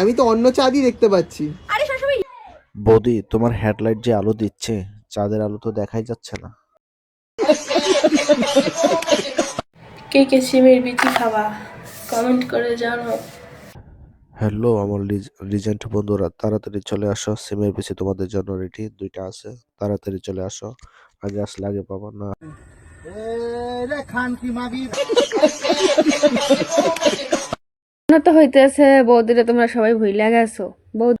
আমি তো অন্য চাঁদই দেখতে পাচ্ছি। আরে সবসময় বৌদি তোমার হেডলাইট যে আলো দিচ্ছে চাঁদের আলো তো দেখাই যাচ্ছে না। কে কে সিমের বিচি খাবা? কমেন্ট করে জানো হ্যালো আমার লিজেন্ড বন্ধুরা তাড়াতাড়ি চলে আসো। সিমের পিছে তোমাদের জন্য রেডি দুইটা আছে। তাড়াতাড়ি চলে আসো। আগে আসলে আগে পাবো না। তো হইতেছে? বৌদিরে তোমরা সবাই ভুইলা গেছো। বৌদি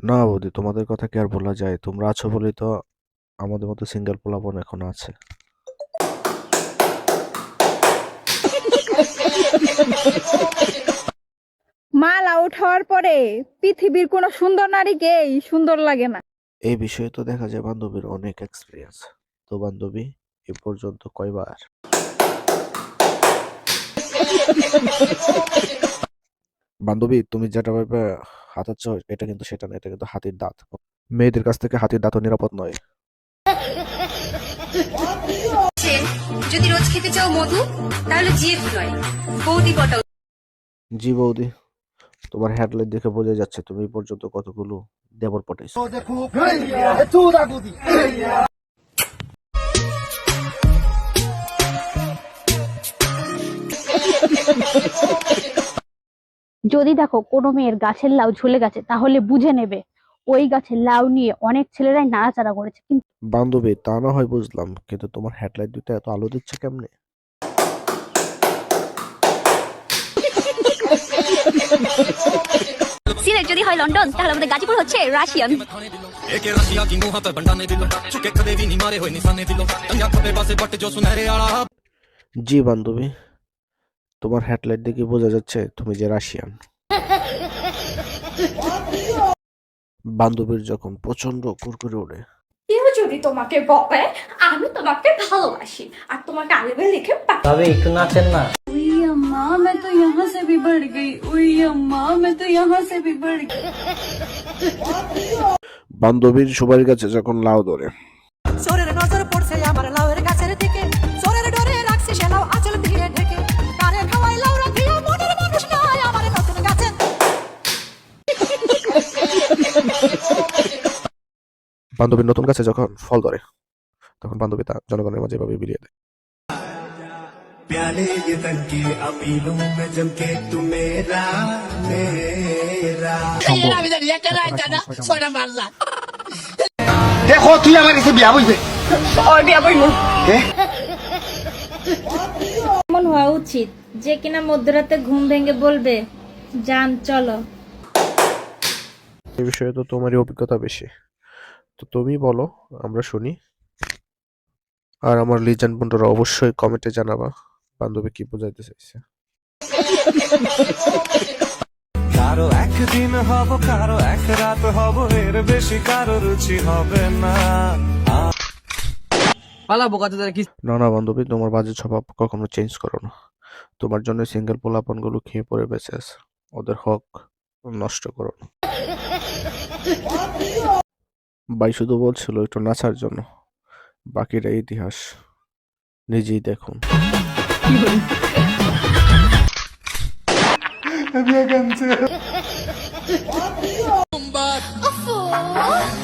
না বৌদি তোমাদের কথা কি আর বলা যায়? তোমরা আছো বলেই তো আমাদের মতো সিঙ্গেল পোলাপন এখন আছে। মাল আউট হওয়ার পরে পৃথিবীর কোনো সুন্দর নারীকেই সুন্দর লাগে না। এই বিষয়ে তো দেখা যায় বান্ধবীর অনেক এক্সপিরিয়েন্স তো বান্ধবী এ পর্যন্ত কয়বার? বান্ধবী তুমি যেটা ভাবে হাতাচ্ছ এটা কিন্তু সেটা না এটা কিন্তু হাতির দাঁত। মেয়েদের কাছ থেকে হাতির দাঁতও নিরাপদ নয়। যদি রোজ খেতে চাও মধু তাহলে জিএফ নয় বৌদি পটাও জি বৌদি তোমার হেডলাইট দেখে বোঝা যাচ্ছে তুমি পর্যন্ত কতগুলো দেবর পটাইছো। যদি দেখো কোনো মেয়ের গাছের লাউ ঝুলে গেছে তাহলে বুঝে নেবে। ওই গাছের লাউ নিয়ে অনেক ছেলেরাই নাড়াচাড়া করেছে। কিন্তু বান্ধবী তা না হয় বুঝলাম কিন্তু তোমার হেডলাইট দুটো এত আলো দিচ্ছে কেমনে? সিলেট যদি হয় লন্ডন তাহলে আমাদের গাজীপুর হচ্ছে রাশিয়ান। একে রাশিয়া চুকে কদে ভি নি মারে হই নিশানে পাশে পট জো আলা জি বান্ধবী তোমার হেডলাইট দেখে বোঝা যাচ্ছে তুমি যে রাশিয়ান? বান্ধবীর যখন প্রচণ্ড কুরকুরে ওঠে। কেউ যদি তোমাকে বলে আমি তোমাকে ভালোবাসি আর তোমাকে আলিবে লিখে তবে একটু নাচেন না। বান্ধবীর সবার কাছে যখন লাউ ধরে বান্ধবীর নতুন গাছে যখন ফল ধরে তখন বান্ধবী তা জনগণের মাঝে এভাবে বিলিয়ে দেয় प्याले ये तन के अपीलों में जम के तू मेरा मेरा দেখো তুই আমার কাছে বিয়া বুঝবে এমন হওয়া উচিত যে কিনা মধ্যরাতে ঘুম ভেঙে বলবে যান চলো এই বিষয়ে তো তোমারই অভিজ্ঞতা বেশি তো তুমি বলো আমরা শুনি। আর আমার লিজেন্ড বন্ধুরা অবশ্যই কমেন্টে জানাবা বান্ধবী কি বোঝাইতে চাইছে। কারও একদিন হব কারও এক রাত হব এর বেশি কারও রুচি হবে না। পালাবো তারা কি না না বান্ধবী তোমার বাজে স্বভাব কখনো চেঞ্জ করো না। তোমার জন্য সিঙ্গেল পোলাপনগুলো খেয়ে পড়ে বেঁচে আছে। ওদের হক নষ্ট করো না। ভাই শুধু বলছিল একটু নাচার জন্য। বাকিটা ইতিহাস নিজেই দেখুন।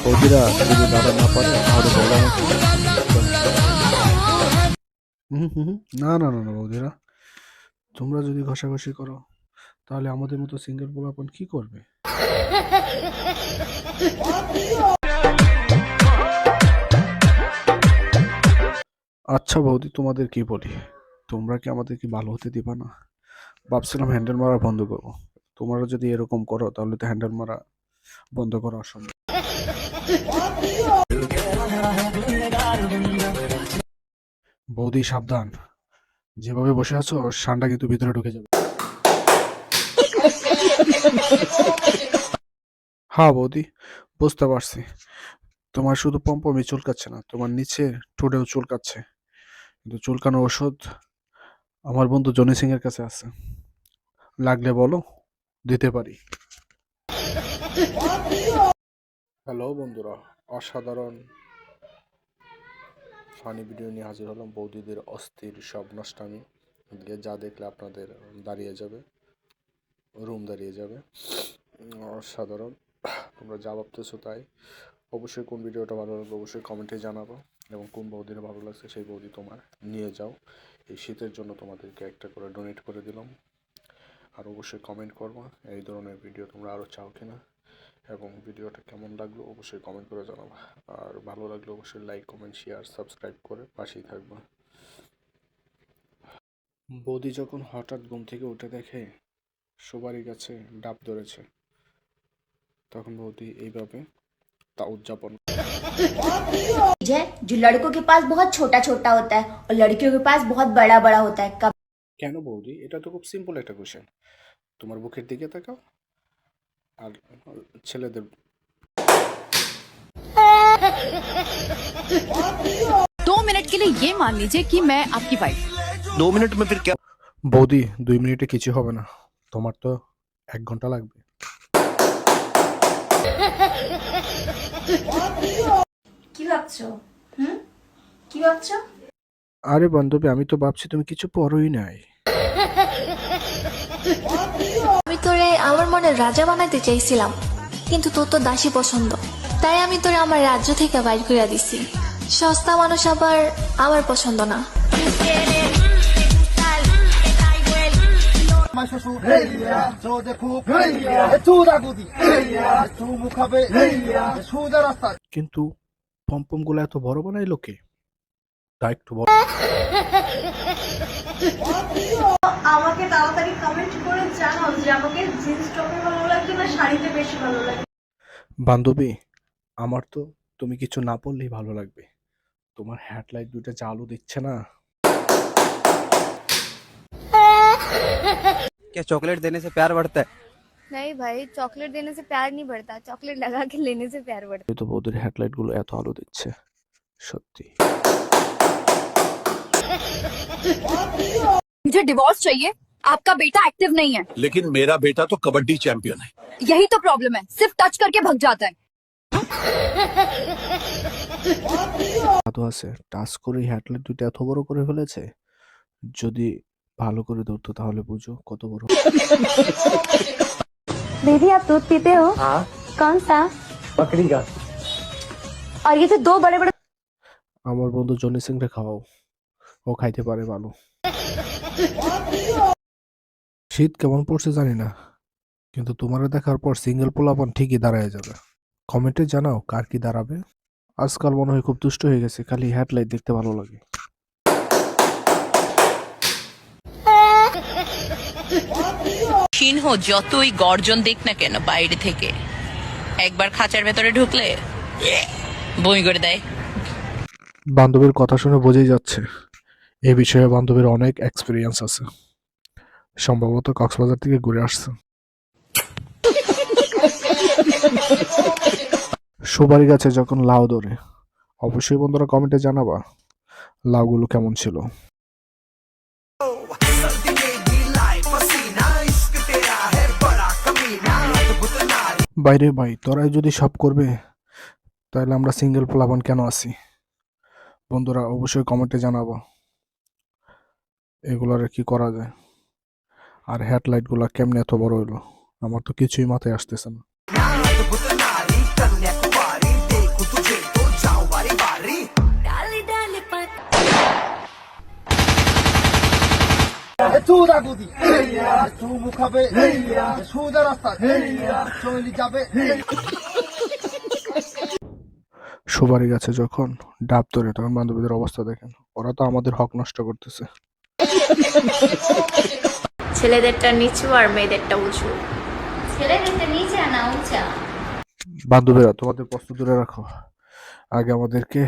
বৌদিরা যদি দাদা না। না। না না না বৌদিরা তোমরা যদি ঘষাঘষি করো, তাহলে আমাদের মতো সিঙ্গেল পোলাপন কি করবে? আচ্ছা বৌদি, তোমাদের কি বলি? তোমরা কি আমাদের কি ভালো হতে দিবা না? ভাবছিলাম হ্যান্ডেল মারা বন্ধ করব। তোমরা যদি এরকম করো, তাহলে তো হ্যান্ডেল মারা বন্ধ করা অসম্ভব। বৌদি, সাবধান। যেভাবে বসে আছো, সানটা কিন্তু ভিতরে ঢুকে যাবে। হ্যাঁ বৌদি, বুঝতে পারছি। তোমার শুধু পম্পমই চুলকাচ্ছে না, তোমার নিচে ঠোঁটেও চুলকাচ্ছে। কিন্তু চুলকানোর ওষুধ আমার বন্ধু জনি সিং এর কাছে আছে। লাগলে বলো, দিতে পারি। হ্যালো বন্ধুরা, অসাধারণ ফানি ভিডিও নিয়ে হাজির হলাম। বৌদিদের অস্থির সব নষ্টামি যা দেখলে আপনাদের দাঁড়িয়ে যাবে রুম দাঁড়িয়ে যাবে। অসাধারণ, তোমরা যা ভাবতেছো তাই। অবশ্যই কোন ভিডিওটা ভালো লাগবে অবশ্যই কমেন্টে জানাব। এবং কোন বৌদির ভালো লাগছে সেই বৌদি তোমার নিয়ে যাও। এই শীতের জন্য তোমাদেরকে একটা করে ডোনেট করে দিলাম। আর অবশ্যই কমেন্ট করব, এই ধরনের ভিডিও তোমরা আরও চাও কিনা? এবং ভিডিওটা কেমন লাগল অবশ্যই কমেন্ট করে জানাবা। আর ভালো লাগলে অবশ্যই লাইক কমেন্ট শেয়ার সাবস্ক্রাইব করে পাশেই থাকবা। বৌদি যখন হঠাৎ ঘুম থেকে উঠে দেখে সবারই কাছে ডাব ধরেছে, তখন বৌদি এইভাবে তা উদযাপন है जो लड़कों के पास बहुत छोटा छोटा होता है और लड़कियों के पास बहुत बड़ा बड़ा होता है कब কেন বৌদি এটা তো খুব সিম্পল একটা কোশ্চেন তোমার বুকের দিকে তাকাও আর ছেলেদের दो मिनट के लिए ये मान लीजिए कि मैं आपकी वाइफ दो मिनट में फिर क्या বৌদি দুই মিনিটে কিছু হবে না তোমার তো এক ঘন্টা লাগবে কি ভাবছ? হুম? কি ভাবছ? আরে বান্ধবী আমি তো ভাবছি তুমি কিছু পরই নাই। আমি তোরে আমার মনে রাজা বানাইতে চাইছিলাম কিন্তু তোর তো দাসী পছন্দ। তাই আমি তোরে আমার রাজ্য থেকে বাইর করে দিছি। সস্তা মানুষ আবার আমার পছন্দ না। কিন্তু পম্পমগুলো এত বড় বানাইলো কে? তা একটু বড় আমাকে তাড়াতাড়ি কমেন্ট করে জানাও যে আমাকে জিন্স টপে ভালো লাগে না শাড়িতে বেশি ভালো লাগে বান্ধবী আমার তো তুমি কিছু না পড়লেই ভালো লাগবে। তোমার হেডলাইট দুটো যে আলো দিচ্ছে না। क्या चॉकलेट देने से प्यार बढ़ता है नहीं भाई चॉकलेट देने से प्यार नहीं बढ़ता चॉकलेट लगा के लेने से प्यार बढ़ता তো বৌদির হেডলাইট গুলো এত আলো দিচ্ছে সত্যি मुझे डिवोर्स चाहिए आपका बेटा एक्टिव नहीं है लेकिन मेरा बेटा तो कबड्डी चैंपियन है यही तो प्रॉब्लम है सिर्फ टच करके भग जाता है জাদু আছে টাচ করে হেডলাইট দুটো এত বড় করে ফেলেছে যদি ভালো করে ধরতো তাহলে বুঝো কত বড় दीदी आप दूध पीते हो हाँ कौन सा बकरी का और ये जो दो बड़े बड़े আমার বন্ধু জনি সিং রে খাওয়াও ও খাইতে পারে ভালো শীত কেমন পড়ছে জানি না কিন্তু তোমার দেখার পর সিঙ্গেল পোলাপন ঠিকই দাঁড়ায় যাবে কমেন্টে জানাও কার কি দাঁড়াবে আজকাল মনে হয় খুব দুষ্ট হয়ে গেছে খালি হেডলাইট দেখতে ভালো লাগে সিংহ যতই গর্জন দিক না কেন বাইরে থেকে, একবার খাঁচার ভেতরে ঢুকলে বই করে দেয়। বান্ধবীর কথা শুনে বোঝাই যাচ্ছে এই বিষয়ে বান্ধবীর অনেক এক্সপিরিয়েন্স আছে। সম্ভবত কক্সবাজার থেকে ঘুরে আসছে। সুপারি গাছে যখন লাউ ধরে, অবশ্যই বন্ধুরা কমেন্টে জানাবা, লাউগুলো কেমন ছিল? বাইরে ভাই, তোরাই যদি সব করবে, তাহলে আমরা সিঙ্গেল প্লাবন কেন আছি? বন্ধুরা, অবশ্যই কমেন্টে জানাব। এগুলার কি করা যায়? আর হেডলাইটগুলো কেমনে এত বড় হইল? আমার তো কিছুই মাথায় আসতেছে না। সুপারি গাছে যখন ডাব ধরে তখন বান্ধবীদের অবস্থা দেখেন। ওরা তো আমাদের হক নষ্ট করতেছে। ছেলেদেরটা নিচু আর মেয়েদেরটা উঁচু। ছেলেদেরটা নিচে না উঁচা। বান্ধবীরা তোমাদের প্রশ্ন দূরে রাখো। আগে আমাদেরকে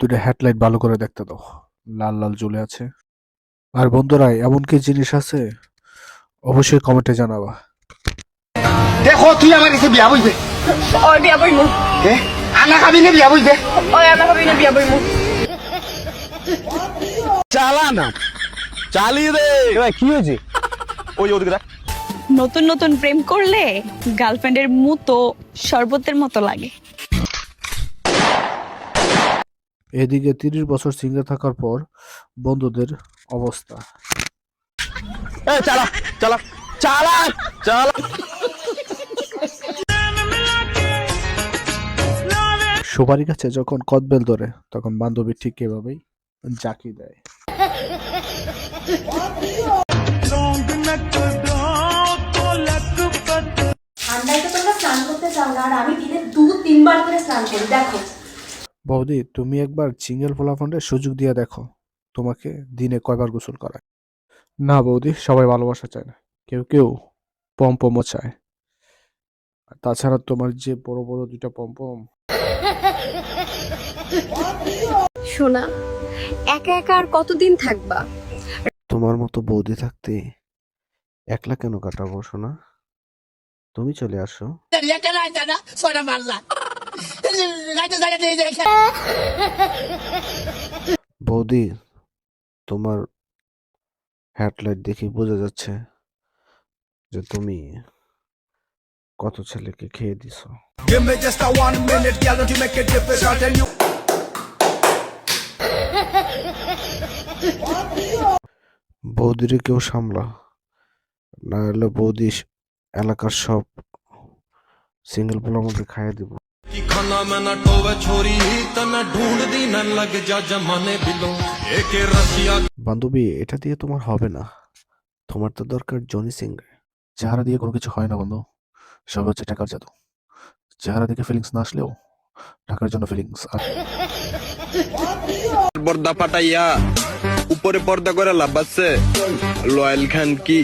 দুটো হেডলাইট ভালো করে দেখতে দাও। লাল লাল জ্বলে আছে। আর বন্ধুরা এমন কি জিনিস আছে? অবশ্যই কমেন্টে জানাবা। দেখো তুই আমার কাছে বিয়া বুঝবে ওই বিয়া বইমু। আনা খাবি না বিয়া বুঝবে ওই আমার হবি না বিয়া বইমু। চালা না। চালিয়ে দে। কি হয়েছে? ওই ওদিকে দেখ। নতুন নতুন প্রেম করলে গার্লফ্রেন্ডের মতো শরবতের মতো লাগে। এদিকে তিরিশ বছর সিঙ্গে থাকার পর বন্ধুদের অবস্থা। চালা চালা চালা চালা। সবারই কাছে যখন কদবেল ধরে তখন বান্ধবী ঠিক এভাবেই জাকি দেয়। বৌদি তুমি একবার সিঙ্গেল ফলাফলের সুযোগ দিয়ে দেখো। তোমাকে দিনে কয়বার গোসল করায়? না বৌদি সবাই ভালোবাসা চায় না। কেউ কেউ পম্পমও চায়। আর তাছাড়া তোমার যে বড় বড় দুইটা পম্পম শোনা একা একা আর কতদিন থাকবা? তোমার মতো বৌদি থাকতে একলা কেন কাটাবো শোনা? তুমি চলে আসো। বৌদি তোমার হেডলাইট দেখে বোঝা যাচ্ছে যে তুমি কত ছেলেকে খেয়ে দিছ। বৌদিরে কেউ সামলা না হলে বৌদি এলাকার সব সিঙ্গেল পোলা মধ্যে খাইয়ে দিব। খানা মেনা টোবে ছোরি তনা ঢুঁড়দি না যা জমানে বিলো বান্ধবী এটা দিয়ে তোমার হবে না। তোমার তো দরকার জনি সিং চেহারা দিয়ে কোনো কিছু হয় না বন্ধু। সব হচ্ছে টাকার জাদু। চেহারা দিকে ফিলিংস না আসলেও টাকার জন্য ফিলিংস পর্দা ফাটাইয়া উপরে পর্দা করে লাভ আছে লয়াল খান কি?